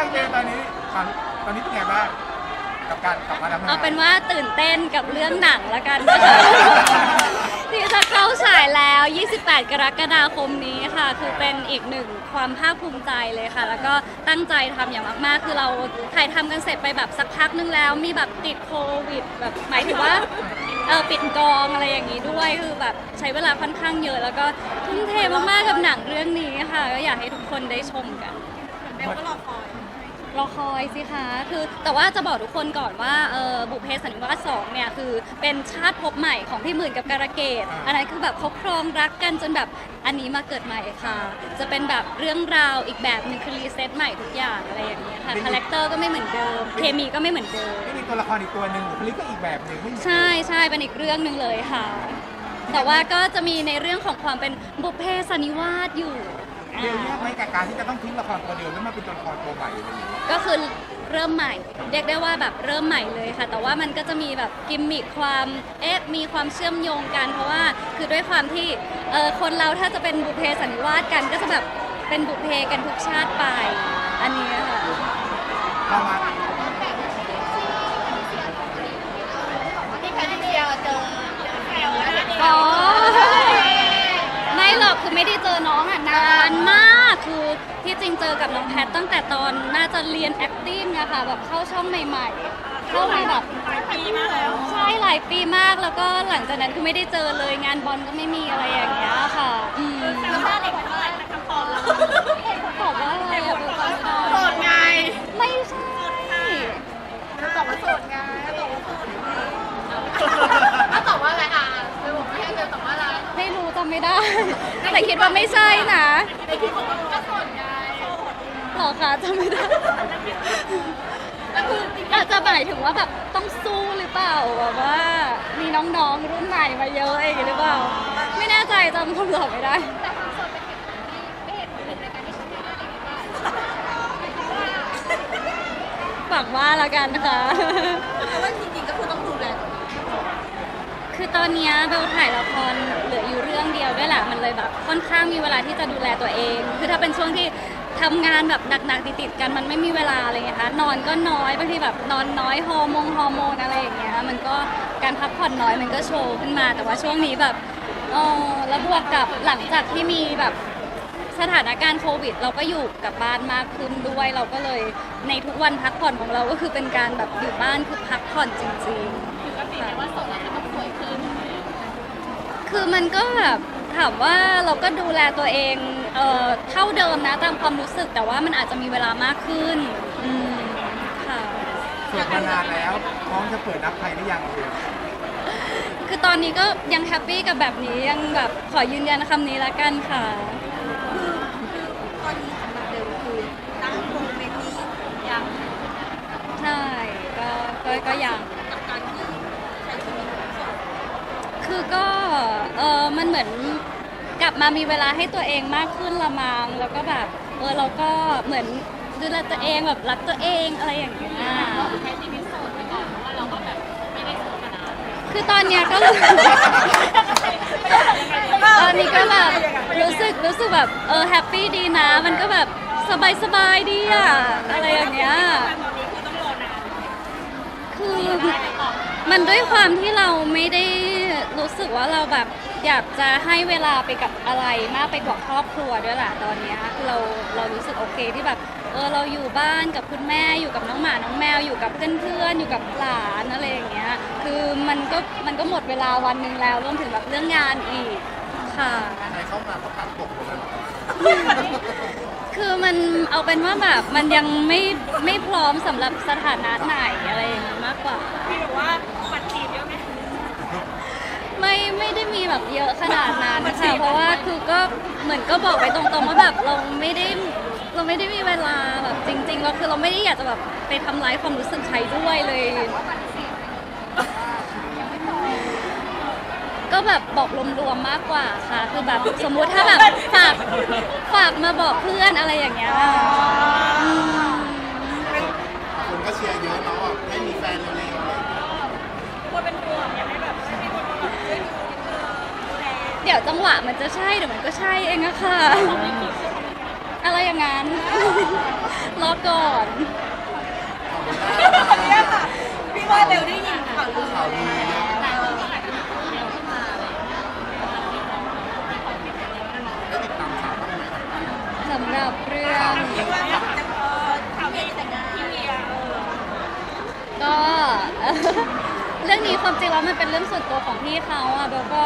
างเจตอนนี้ตอนตอนนี้เป็นไงบ้างกับการกลับมาทำงานเอาเป็นว่าตื่นเต้นกับเรื่องหนังละกันนะคะที่จะเข้าฉายแล้ว 28 กรกฎาคมนี้ค่ะ คือเป็นอีกหนึ่งความภาคภูมิใจเลยค่ะ แล้วก็ตั้งใจทำอย่างมากๆ คือเราถ่ายทำกันเสร็จไปแบบสักพักนึงแล้ว มีแบบติดโควิด แบบหมายถึงว่าเออปิดกองอะไรอย่างนี้ด้วย คือแบบใช้เวลาค่อนข้างเยอะ แล้วก็ทุ่มเทมากๆกับหนังเรื่องนี้ค่ะ ก็อยากให้ทุกคนได้ชมกัน เบลก็รอคอย รอคอยสิคะคือแต่ว่าจะบอกทุกคนก่อนว่าเออบุพเพสันนิวาสสองเนี่ยคือเป็นชาติภพใหม่ของพี่หมื่นกับการะเกดอันนั้นคือแบบเขาครองรักกันจนแบบอันนี้มาเกิดใหม่ค่ะ จะเป็นแบบเรื่องราวอีกแบบหนึงคือรีเซ็ตใหม่ทุกอย่างอะไรอย่างเงี้ยค่ะคาแรคเตอร์ก็ไม่เหมือนเดิมเคมีก็ไม่เหมือนเดิมไม่มีตัวละครอีกตัวหนึ่งบุคลิกก็อีกแบบหนึ่งไม่เหมือนใช่ใช่เป็นอีกเรื่องหนึ่งเลยค่ะ แต่ว่าก็จะมีในเรื่องของความเป็นบุพเพสันนิวาสอยู่ เรียกยกไหมกับการที่จะต้องทิ้งละครตัวเดิมแล้วมาเป็นตัวละครตัวใหม่อะไรอย่างเงี้ยก็คือเริ่มใหม่ เรียกได้ว่าแบบเริ่มใหม่เลยค่ะ แต่ว่ามันก็จะมีแบบกิมมิคความเอ๊ะมีความเชื่อมโยงกัน เพราะว่าคือด้วยความที่เออคนเราถ้าจะเป็นบุพเพสันนิวาสกันก็จะแบบเป็นบุพเพกันทุกชาติไป อันนี้ค่ะ เรามา ที่แพทริเซียเจอเจอแซวแล้วเนี่ย อ๋อไม่หรอกคือไม่ได้เจอน้องอะนานมาก คือที่จริ งเจอกับน้องแพทตั้งแต่ตอนน่าจะเรียน acting อะค่ะแบบเข้าช่องใหม่ ๆ เข้ามาแบบหลายปีมากแล้วใช่หลายปีมากแล้วก็หลังจากนั้นคือไม่ได้เจอเลยงานบอลก็ไม่มีอะไรอย่างเงี้ยค่ะอืมแล้วถ้าเด็กเมื่อไหร่จะคำตอบเราบอกว่าอะไรอะเป็นคนตอบโสดไงไม่ใช่ตอบว่าโสดไงตอบว่าโสดถ้าตอบว่าอะไรอะเบลบอกไม่ให้เบลตอบว่าอะไรไม่รู้จำไม่ได้ แต่คิดว่าไม่ใช่นะในที่บอกว่าก็โสดไง หรอคะจำไม่ได้แล้วคือจริงอาจจะหมายถึงว่าแบบต้องสู้หรือเปล่าแบบว่า มีน้องๆรุ่นใหม่มาเยอะเองหรือเปล่า ไม่แน่ใจจำคำตอบไม่ได้ แต่ความโสดเป็นเหตุผลหนึ่งในการที่ฉันไม่ได้อะไรอย่างเงี้ยฝากว่าละกันค่ะเพราะว่าจริงๆก็คือต้องดูแลตัวเองคือตอนเนี้ยเบลถ่ายละครเหลืออยู่เรื่องเดียวด้วยแหละมันเลยแบบค่อนข้างมีเวลาที่จะดูแลตัวเอง คือถ้าเป็นช่วงที่ ทำงานแบบหนักๆติดๆกันมันไม่มีเวลาอะไรอย่างเงี้ยคะนอนก็น้อยบางทีแบบนอนน้อยฮอร์โมนฮอร์โมนอะไรอย่างเงี้ยมันก็การพักผ่อนน้อยมันก็โชว์ขึ้นมา แต่ว่าช่วงนี้แบบเออแล้วบวกกับหลังจากที่มีแบบสถานการณ์โควิด เราก็อยู่กับบ้านมากขึ้นด้วย เราก็เลยในทุกวันพักผ่อนของเราก็คือเป็นการแบบอยู่บ้านคือพักผ่อนจริงๆปกติแต่ว่าโสดแล้วจะต้องสวยขึ้น คือมันก็แบบ ถามว่าเราก็ดูแลตัวเองเอ่อเท่าเดิมนะตามความรู้สึก แต่ว่ามันอาจจะมีเวลามากขึ้นอืมค่ะ สวดมานานแล้วพร้อมจะเปิดรับใครหรือยังเดียวคือตอนนี้ก็ยังแฮปปี้กับแบบนี้ยังแบบขอยืนยันคำนี้ละกันค่ะ ตอนนี้สำหรับเบลคือตั้งโมเมนต์นี้ยังใช่ก็ก็ก็ยังกับการที่ใช้ชีวิตโสดคือก็ เออมันเหมือนกลับมามีเวลาให้ตัวเองมากขึ้นละมังแล้วก็แบบเออเราก็เหมือนดูแลตัวเองแบบรักตัวเองอะไรอย่างเงี้ยใช้ชีวิตโสดไปก่อนเพราะว่าเราก็แบบไม่ได้โสดมานานคือตอนเนี้ยก็รู้ตอนนี้ก็แบบรู้สึกรู้สึกแบบเออแฮปปี้ดีนะ มันก็แบบสบายสบายๆดีอะอะไรอย่างเงี้ยตอนนี้คือต้องรอนานคือมันด้วยความที่เราไม่ได้ รู้สึกว่าเราแบบอยากจะให้เวลาไปกับอะไรมากไปกว่าครอบครัวด้วยแหละตอนเนี้ยคือเราเรารู้สึกโอเคที่แบบเออเราอยู่บ้านกับคุณแม่อยู่กับน้องหมาน้องแมวอยู่กับเพื่อนๆอยู่กับหลานอะไรอย่างเงี้ยคือมันก็มันก็หมดเวลาวันหนึ่งแล้วรวมถึงแบบเรื่องงานอีกค่ะใครเข้ามาก็ปักตกหมดเลยคือมันเอาเป็นว่าแบบมันยังไม่ไม่พร้อมสำหรับสถานะไหนอะไรอย่างนี้มากกว่าพี่บอกว่าบัตรจีบเยอะไหม ไม่ไม่ได้มีแบบเยอะขนาดนั้นค่ะเพราะว่าคือก็เหมือนก็บอกไปตรงๆว่าแบบเราไม่ได้เราไม่ได้มีเวลาแบบจริงๆเราคือเราไม่ได้อยากจะแบบไปทำร้ายความรู้สึกใครด้วยเลย ก็แบบบอกรวมๆมากกว่าค่ะ คือแบบสมมุติถ้าแบบฝากฝากมาบอกเพื่อนอะไรอย่างเงี้ยอืมคนก็เชียร์เยอะเนาะว่าให้มีแฟนเร็วๆเลยกลัวเป็นห่วงอยากให้แบบไม่มีคนแบบช่วยดูดูแลเดี๋ยวจังหวะมันจะใช่เดี๋ยวมันก็ใช่เองอะค่ะ อะไรอย่างนั้นรรอก่อนเนี่ยค่ะพี่ว่าเร็วได้ยินข่าวลือข่าวดีแล้วได้ติดตามข่าวบ้างไหมสำหรับเรื่องพี่ว่าแบบจะเออข่าวเมียแต่งงานพี่เมียเออก็ เรื่องนี้ความจริงแล้วมันเป็นเรื่องส่วนตัวของพี่เขาอะเบลก็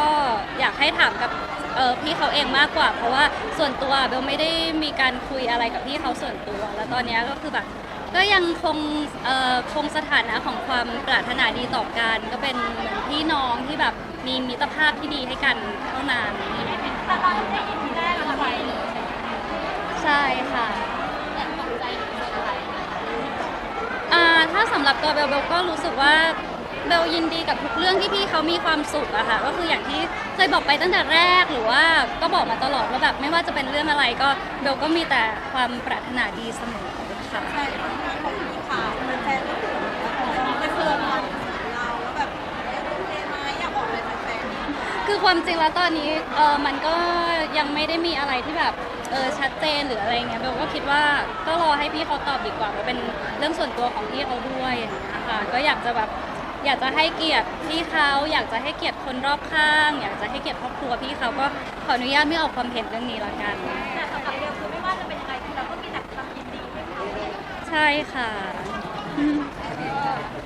อยากให้ถามกับเออพี่เขาเองมากกว่า เพราะว่าส่วนตัวเบลไม่ได้มีการคุยอะไรกับพี่เขาส่วนตัว แล้วตอนเนี้ยก็คือแบบก็ยังคงเอ่อคงสถานะของความปรารถนาดีต่อกัน ก็เป็นเหมือนพี่น้องที่แบบมีมิตรภาพที่ดีให้กันเท่านั้นแต่ตอนได้ยินทีแรกเราไปเลยใช่ค่ะแต่ตกใจเป็นอะไรอ่าถ้าสำหรับตัวเบลเบลก็รู้สึกว่า เบลยินดีกับทุกเรื่องที่พี่เขามีความสุขอะค่ะก็คืออย่างที่เคยบอกไปตั้งแต่แรกหรือว่าก็บอกมาตลอดว่าแบบไม่ว่าจะเป็นเรื่องอะไรก็เบลก็มีแต่ความปรารถนาดีเสมอค่ะใช่ของมีข่าวเป็นแฟนก็ถึงเป็นเพื่อนเราเราแล้วแบบโอเคไหมอยากบอกอะไรแฟนคือความจริงแล้วตอนนี้เออมันก็ยังไม่ได้มีอะไรที่แบบเออชัดเจนหรืออะไรเงี้ยเบลก็คิดว่าก็รอให้พี่เขาตอบดีกว่าเพราะเป็นเรื่องส่วนตัวของพี่เขาด้วยอย่างเงี้ยค่ะก็อยากจะแบบ อยากจะให้เกียรติพี่เขาอยากจะให้เกียรติคนรอบข้าง อยากจะให้เกียรติครอบครัวพี่เขาก็ขออนุญาตไม่ออกความเห็นเรื่องนี้ละกันแต่สำหรับเบลคือไม่ว่าจะเป็นยังไงคือเราก็มีแต่คำยินดีให้เขาใช่ค่ะเ